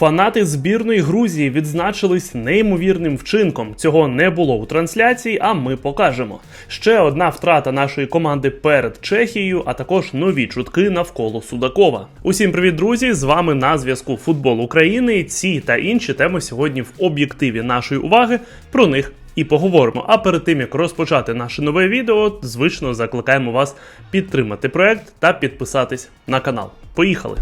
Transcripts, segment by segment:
Фанати збірної Грузії відзначились неймовірним вчинком. Цього не було у трансляції, а ми покажемо. Ще одна втрата нашої команди перед Чехією, а також нові чутки навколо Судакова. Усім привіт, друзі! З вами на зв'язку Футбол України. Ці та інші теми сьогодні в об'єктиві нашої уваги. Про них і поговоримо. А перед тим як розпочати наше нове відео, звично закликаємо вас підтримати проект та підписатись на канал. Поїхали!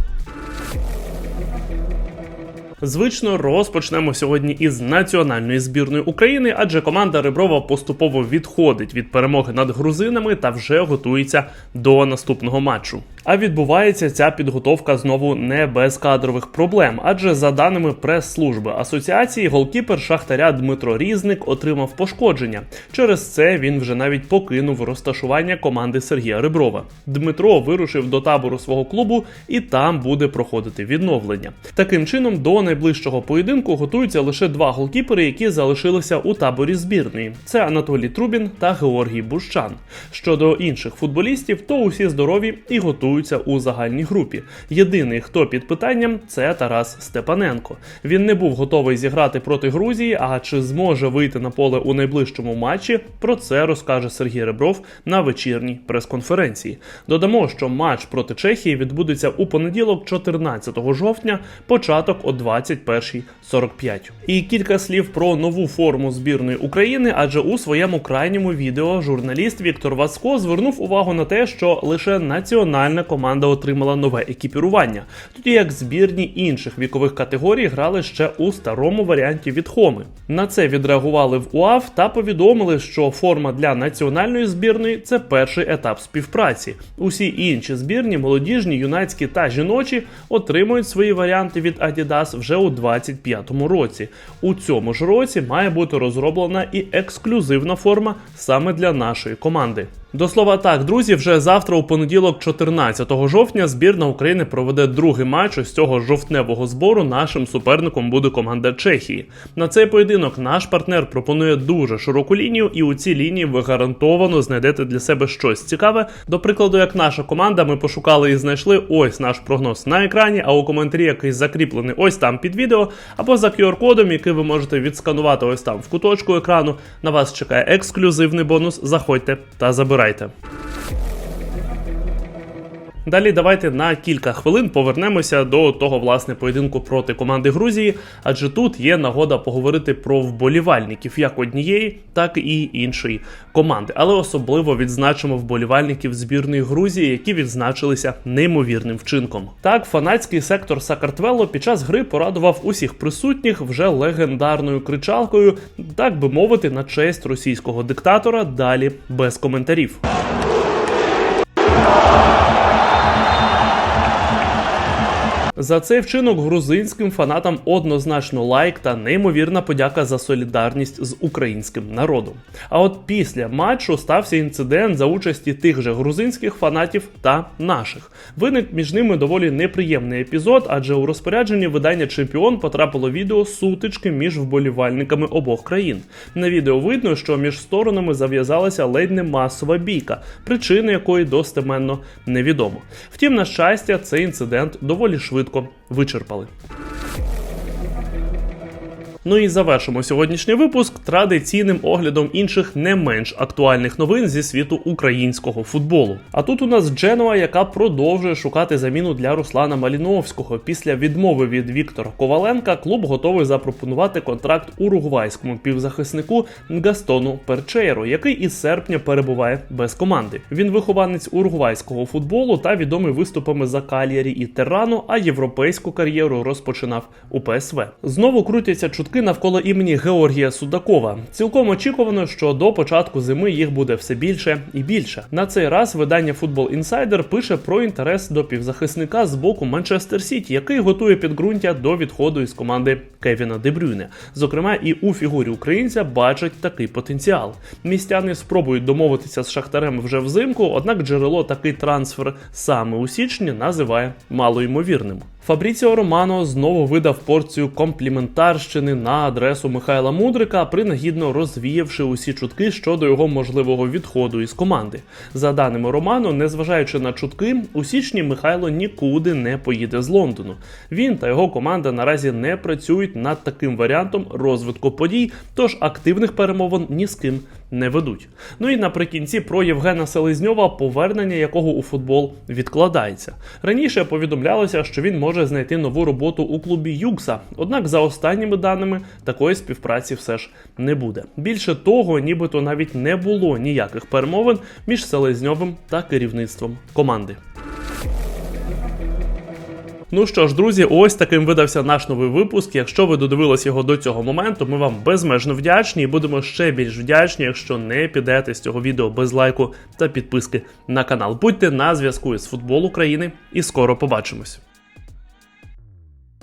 Звично розпочнемо сьогодні із національної збірної України, адже команда Реброва поступово відходить від перемоги над грузинами та вже готується до наступного матчу. А відбувається ця підготовка знову не без кадрових проблем, адже за даними прес-служби асоціації, голкіпер Шахтаря Дмитро Різник отримав пошкодження. Через це він вже навіть покинув розташування команди Сергія Реброва. Дмитро вирушив до табору свого клубу і там буде проходити відновлення. Таким чином, до найближчого поєдинку готуються лише два голкіпери, які залишилися у таборі збірної: це Анатолій Трубін та Георгій Бущан. Щодо інших футболістів, то усі здорові і готуються у загальній групі. Єдиний, хто під питанням, це Тарас Степаненко. Він не був готовий зіграти проти Грузії. А чи зможе вийти на поле у найближчому матчі? Про це розкаже Сергій Ребров на вечірній прес-конференції. Додамо, що матч проти Чехії відбудеться у понеділок, 14 жовтня, початок о 21.45. І кілька слів про нову форму збірної України, адже у своєму крайньому відео журналіст Віктор Васко звернув увагу на те, що лише національна команда отримала нове екіпірування, тоді як збірні інших вікових категорій грали ще у старому варіанті від Хоми. На це відреагували в УАВ та повідомили, що форма для національної збірної це перший етап співпраці. Усі інші збірні, молодіжні, юнацькі та жіночі, отримують свої варіанти від Adidas вже у 2025 році. У цьому ж році має бути розроблена і ексклюзивна форма саме для нашої команди. До слова так, друзі, вже завтра, у понеділок, 14 жовтня, збірна України проведе другий матч із цього жовтневого збору. Нашим суперником буде команда Чехії. На цей поєдинок наш партнер пропонує дуже широку лінію, і у цій лінії ви гарантовано знайдете для себе щось цікаве. До прикладу, як наша команда, ми пошукали і знайшли ось наш прогноз на екрані, а у коментарі який закріплений ось там під відео, або за QR-кодом, який ви можете відсканувати ось там в куточку екрану. На вас чекає ексклюзивний бонус. Заходьте та забирайте. Zoraita. Далі давайте на кілька хвилин повернемося до того власне поєдинку проти команди Грузії, адже тут є нагода поговорити про вболівальників як однієї, так і іншої команди. Але особливо відзначимо вболівальників збірної Грузії, які відзначилися неймовірним вчинком. Так, фанатський сектор Сакартвело під час гри порадував усіх присутніх вже легендарною кричалкою, так би мовити, на честь російського диктатора. Далі без коментарів. За цей вчинок грузинським фанатам однозначно лайк та неймовірна подяка за солідарність з українським народом. А от після матчу стався інцидент за участі тих же грузинських фанатів та наших. Виник між ними доволі неприємний епізод, адже у розпорядженні видання Чемпіон потрапило відео сутички між вболівальниками обох країн. На відео видно, що між сторонами зав'язалася ледь не масова бійка, причини якої достеменно невідомо. Втім, на щастя, цей інцидент доволі швидко вичерпали. Ну і завершимо сьогоднішній випуск традиційним оглядом інших не менш актуальних новин зі світу українського футболу. А тут у нас Дженуа, яка продовжує шукати заміну для Руслана Маліновського. Після відмови від Віктора Коваленка клуб готовий запропонувати контракт уругвайському півзахиснику Гастону Перчейро, який із серпня перебуває без команди. Він вихованець уругвайського футболу та відомий виступами за Кальярі і Террану, а європейську кар'єру розпочинав у ПСВ. Знову крутяться чутки навколо імені Георгія Судакова. Цілком очікувано, що до початку зими їх буде все більше і більше. На цей раз видання Football Insider пише про інтерес до півзахисника з боку Манчестер Сіті, який готує підґрунтя до відходу із команди Кевіна Дебрюйне. Зокрема, і у фігурі українця бачать такий потенціал. Містяни спробують домовитися з шахтарем вже взимку, однак джерело такий трансфер саме у січні називає малоймовірним. Фабріціо Романо знову видав порцію компліментарщини на адресу Михайла Мудрика, принагідно розвіявши усі чутки щодо його можливого відходу із команди. За даними Романо, незважаючи на чутки, у січні Михайло нікуди не поїде з Лондону. Він та його команда наразі не працюють над таким варіантом розвитку подій, тож активних перемовин ні з ким не ведуть. Ну і наприкінці про Євгена Селезньова, повернення якого у футбол відкладається. Раніше повідомлялося, що він може знайти нову роботу у клубі Юкса. Однак, за останніми даними, такої співпраці все ж не буде. Більше того, нібито навіть не було ніяких перемовин між Селезньовим та керівництвом команди. Ну що ж, друзі, ось таким видався наш новий випуск. Якщо ви додивились його до цього моменту, ми вам безмежно вдячні і будемо ще більш вдячні, якщо не підете з цього відео без лайку та підписки на канал. Будьте на зв'язку із футбол України і скоро побачимось.